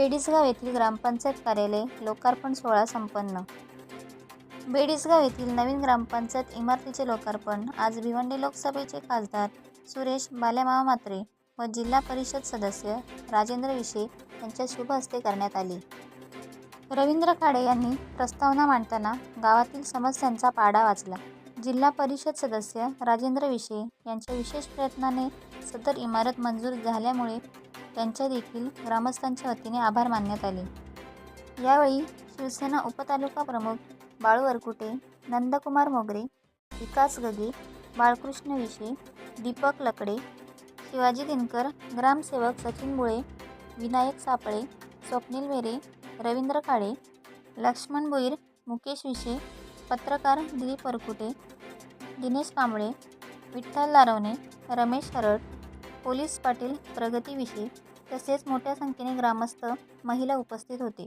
बेडिसगाव येथील ग्रामपंचायत कार्यालय लोकार्पण सोहळा संपन्न. बेडिसगाव येथील नवीन ग्रामपंचायत इमारतीचे लोकार्पण आज भिवंडी लोकसभेचे खासदार सुरेश बालेमामा म्हात्रे व जिल्हा परिषद सदस्य राजेंद्र विशे यांच्या शुभ हस्ते करण्यात आले. रवींद्र खाडे यांनी प्रस्तावना मांडताना गावातील समस्यांचा पाडा वाचला. जिल्हा परिषद सदस्य राजेंद्र विशे यांच्या विशेष प्रयत्नाने सदर इमारत मंजूर झाल्यामुळे त्यांच्या देखील ग्रामस्थांच्या वतीने आभार मानण्यात आले. यावेळी शिवसेना उपतालुका प्रमुख बाळू वरकुटे नंदकुमार मोगरे विकास गगे बाळकृष्ण विशे दीपक लकडे शिवाजी दिनकर ग्रामसेवक सचिन बुळे विनायक सापळे स्वप्नील वेरे रवींद्र काळे लक्ष्मण भोईर मुकेश विशे पत्रकार दिलीप वरकुटे दिनेश कांबळे विठ्ठल लारवणे रमेश हरड पोलीस पाटील प्रगतीविषयी तसेच मोठ्या संख्येने ग्रामस्थ महिला उपस्थित होते.